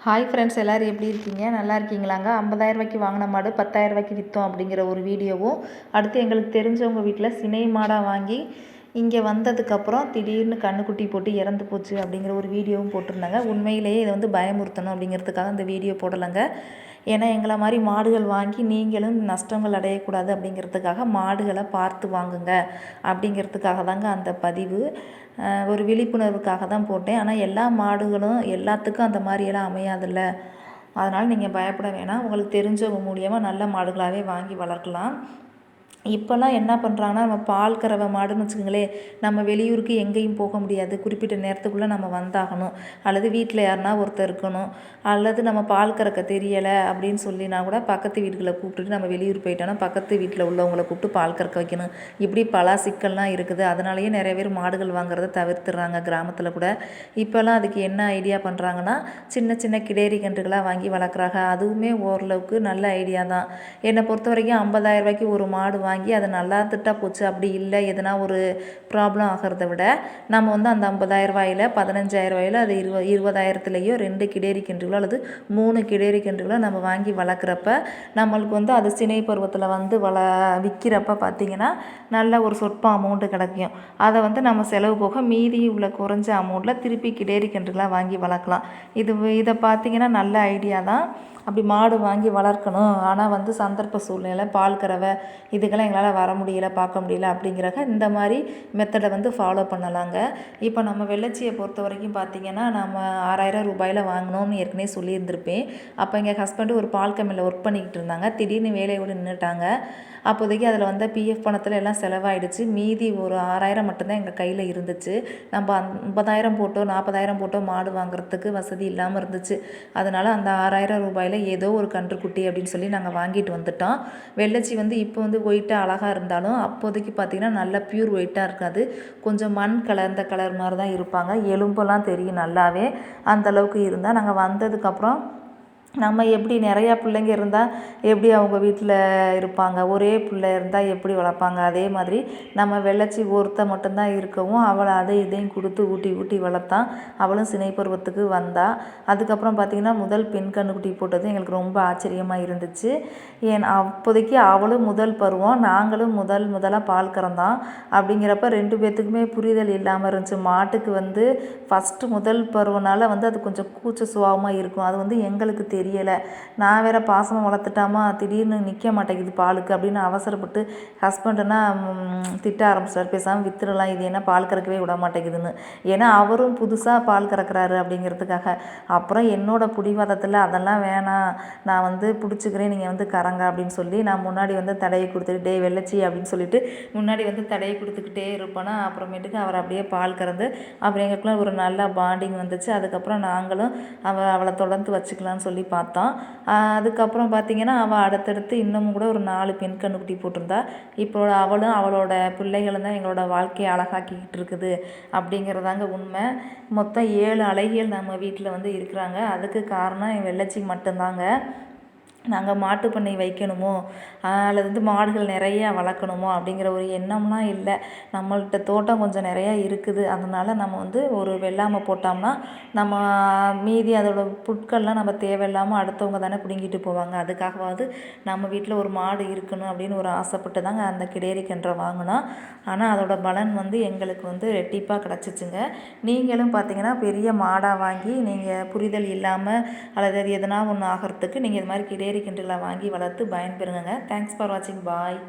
Hi friends எல்லோரும் எப்படி இருக்கீங்க? நல்லா இருக்கீங்களாங்க? ஐம்பதாயிரரூபாய்க்கு வாங்கின மாடு பத்தாயிரரூபாய்க்கு விற்றோம் அப்படிங்கிற ஒரு வீடியோவும் அடுத்து எங்களுக்கு தெரிஞ்சவங்க வீட்டில் சினை மாடாக வாங்கி இங்கே வந்ததுக்கப்புறம் திடீர்னு கண்ணுக்குட்டி போட்டு இறந்து போச்சு அப்படிங்கிற ஒரு வீடியோவும் போட்டிருந்தாங்க. உண்மையிலேயே இதை வந்து பயமுறுத்தணும் அப்படிங்கிறதுக்காக இந்த வீடியோ போடலைங்க. ஏன்னா எங்களை மாதிரி மாடுகள் வாங்கி நீங்களும் நஷ்டங்கள் அடையக்கூடாது அப்படிங்கிறதுக்காக மாடுகளை பார்த்து வாங்குங்க அப்படிங்கிறதுக்காக தாங்க அந்த பதிவு. ஒரு விழிப்புணர்வுக்காக தான் போட்டேன். ஆனால் எல்லா மாடுகளும் எல்லாத்துக்கும் அந்த மாதிரியெல்லாம் அமையாதில்ல. அதனால் நீங்கள் பயப்பட வேணாம். உங்களுக்கு தெரிஞ்சவங்க மூலியமாக நல்ல மாடுகளாகவே வாங்கி வளர்க்கலாம். இப்போல்லாம் என்ன பண்ணுறாங்கன்னா நம்ம பால் கறவை மாடுன்னு வச்சுக்கோங்களேன் நம்ம வெளியூருக்கு எங்கேயும் போக முடியாது. குறிப்பிட்ட நேரத்துக்குள்ளே நம்ம வந்தாகணும். அல்லது வீட்டில் யாருனா ஒருத்தர் இருக்கணும். அல்லது நம்ம பால் கறக்க தெரியலை அப்படின்னு சொல்லினா கூட பக்கத்து வீடுகளை கூப்பிட்டுட்டு நம்ம வெளியூர் போயிட்டோன்னா பக்கத்து வீட்டில் உள்ளவங்களை கூப்பிட்டு பால் கறக்க வைக்கணும். இப்படி பல சிக்கல்லாம் இருக்குது. அதனாலேயே நிறைய பேர் மாடுகள் வாங்குறத தவிர்த்துறாங்க கிராமத்தில் கூட. இப்போல்லாம் அதுக்கு என்ன ஐடியா பண்ணுறாங்கன்னா சின்ன சின்ன கிடேரி கன்றுகளாக வாங்கி வளர்க்குறாங்க. அதுவுமே ஓரளவுக்கு நல்ல ஐடியா தான். என்னை பொறுத்த வரைக்கும் ஐம்பதாயிரம் ரூபாய்க்கு ஒரு மாடு வாங்கி அதை நல்லா திட்டா போச்சு. அப்படி இல்லை எதனா ஒரு ப்ராப்ளம் ஆகிறத விட நம்ம வந்து அந்த ஐம்பதாயிரம் ரூபாயில் பதினஞ்சாயிரம் ரூபாயில் அது இருவ இருபதாயிரத்துலேயோ ரெண்டு கிடேரி கின்றுகளோ அல்லது மூணு கிடேரி கின்றுகளோ நம்ம வாங்கி வளர்க்குறப்ப நம்மளுக்கு வந்து அது சினை பருவத்தில் வந்து வள விற்கிறப்ப பார்த்திங்கன்னா நல்ல ஒரு சொற்பம் அமௌண்ட்டு கிடைக்கும். அதை வந்து நம்ம செலவு போக மீதி உள்ள குறைஞ்ச அமௌண்ட்டில் திருப்பி கிடேரி கன்றுகளாக வாங்கி வளர்க்கலாம். இது இதை பார்த்திங்கன்னா நல்ல ஐடியா தான். அப்படி மாடு வாங்கி வளர்க்கணும். ஆனால் வந்து சந்தர்ப்ப சூழ்நிலை பால் கறவை இது இதுக்கெல்லாம் எங்களால் வர முடியல பார்க்க முடியல அப்படிங்கிறக்க இந்த மாதிரி மெத்தடை வந்து ஃபாலோ பண்ணலாங்க. இப்போ நம்ம வெள்ளச்சியை பொறுத்த வரைக்கும் பார்த்திங்கன்னா நம்ம ஆறாயிரம் ரூபாயில் வாங்கினோம்னு ஏற்கனவே சொல்லியிருந்திருப்பேன். அப்போ எங்கள் ஹஸ்பண்டு ஒரு பால் கம்மியில் ஒர்க் பண்ணிக்கிட்டு இருந்தாங்க. திடீர்னு வேலையோடு நின்றுட்டாங்க அப்போதைக்கு அதில் வந்த பிஎஃப் பணத்தில் எல்லாம் செலவாயிடுச்சு. மீதி ஒரு ஆறாயிரம் மட்டும்தான் எங்கள் கையில் இருந்துச்சு. நம்ம ஐம்பதாயிரம் போட்டோ நாற்பதாயிரம் போட்டோ மாடு வாங்குறதுக்கு வசதி இல்லாமல் இருந்துச்சு. அதனால் அந்த ஆறாயிரம் ரூபாயில் ஏதோ ஒரு கன்றுக்குட்டி அப்படின்னு சொல்லி நாங்கள் வாங்கிட்டு வந்துட்டோம். வெள்ளச்சி வந்து இப்போ வந்து ஒயிட்டாக அழகாக இருந்தாலும் அப்போதைக்கு பார்த்திங்கன்னா நல்லா ப்யூர் ஒயிட்டாக இருக்காது. கொஞ்சம் மண் கலர்ந்த கலர் மாதிரி தான் இருப்பாங்க. எலும்பெல்லாம் தெரியும் நல்லாவே. அந்தளவுக்கு இருந்தால் நாங்கள் வந்ததுக்கப்புறம் நம்ம எப்படி நிறையா பிள்ளைங்க இருந்தால் எப்படி அவங்க வீட்டில் இருப்பாங்க? ஒரே பிள்ளை இருந்தால் எப்படி வளர்ப்பாங்க? அதே மாதிரி நம்ம வெள்ளச்சி ஒருத்த மட்டும்தான் இருக்கவும் அவளை அதை இதையும் கொடுத்து ஊட்டி ஊட்டி வளர்த்தான் அவளும் சினை பருவத்துக்கு வந்தாள் அதுக்கப்புறம் பார்த்திங்கன்னா முதல் பெண் கண்ணுக்குட்டி போட்டது எங்களுக்கு ரொம்ப ஆச்சரியமாக இருந்துச்சு. ஏன் அப்போதைக்கு அவளும் முதல் பருவம் நாங்களும் முதல் முதலாக பால் கறந்தான் அப்படிங்கிறப்ப ரெண்டு பேர்த்துக்குமே புரிதல் இல்லாமல் இருந்துச்சு. மாட்டுக்கு வந்து ஃபஸ்ட்டு முதல் பருவனால் வந்து அது கொஞ்சம் கூச்ச சுபாவமாக இருக்கும். அது வந்து எங்களுக்கு தெரியும் தெரியலை நான் வேறு பாசமாக வளர்த்துட்டாமா? திடீர்னு நிற்க மாட்டேங்குது பாலுக்கு அப்படின்னு அவசரப்பட்டு ஹஸ்பண்டுனா திட்ட ஆரம்பிச்சிட்டார். பேசாமல் வித்துடலாம் இது என்ன பால் கறக்கவே விட மாட்டேங்குதுன்னு. ஏன்னா அவரும் புதுசாக பால் கறக்கிறாரு அப்படிங்கிறதுக்காக. அப்புறம் என்னோடய பிடிவாதத்தில் அதெல்லாம் வேணாம். நான் வந்து பிடிச்சிக்கிறேன் நீங்கள் வந்து கறங்க அப்படின்னு சொல்லி நான் முன்னாடி வந்து தடையை கொடுத்துட்டு டே வெள்ளச்சி அப்படின்னு சொல்லிட்டு முன்னாடி வந்து தடையை கொடுத்துக்கிட்டே இருப்பேன்னா அப்புறமேட்டுக்கு அவர் அப்படியே பால் கறந்து அப்புறம் எங்களுக்குலாம் ஒரு நல்ல பாண்டிங் வந்துச்சு. அதுக்கப்புறம் நாங்களும் அவ அவளை தொடர்ந்து வச்சுக்கலான்னு சொல்லி பார்த்தோம். அதுக்கப்புறம் பார்த்திங்கன்னா அவள் அடுத்தடுத்து இன்னமும் கூட ஒரு நாலு பெண் கன்றுக்குட்டி போட்டிருந்தா. இப்போ அவளும் அவளோட பிள்ளைகளும் தான் எங்களோட வாழ்க்கையை அழகாக்கிக்கிட்டு இருக்குது அப்படிங்கிறதாங்க உண்மை. மொத்தம் ஏழு அழகிகள் நம்ம வீட்டில் வந்து இருக்கிறாங்க. அதுக்கு காரணம் என் வெள்ளச்சி மட்டும்தாங்க. நாங்கள் மாட்டு பண்ணை வைக்கணுமோ? அல்லது வந்து மாடுகள் நிறையா வளர்க்கணுமோ? அப்படிங்கிற ஒரு எண்ணம்லாம் இல்லை. நம்மள்கிட்ட தோட்டம் கொஞ்சம் நிறையா இருக்குது. அதனால் நம்ம வந்து ஒரு வெள்ளாமை போட்டோம்னா நம்ம மீதி அதோட புட்கள்லாம் நம்ம தேவையில்லாமல் அடுத்தவங்க தானே பிடுங்கிட்டு போவாங்க. அதுக்காகவாவது நம்ம வீட்டில் ஒரு மாடு இருக்கணும் அப்படின்னு ஒரு ஆசைப்பட்டு தாங்க அந்த கிடேரி கன்றை வாங்கினோம். ஆனால் அதோட பலன் வந்து எங்களுக்கு வந்து ரெட்டிப்பாக கிடச்சிச்சுங்க. நீங்களும் பார்த்தீங்கன்னா பெரிய மாடாக வாங்கி நீங்கள் புரிதல் இல்லாமல் அல்லது எதனா ஒன்று ஆகிறதுக்கு நீங்கள் இது மாதிரி கிடேரி கிண்டலாக வாங்கி வளர்த்து பயன்பெறுங்க தேங்க்ஸ் ஃபார் வாட்சிங் பாய்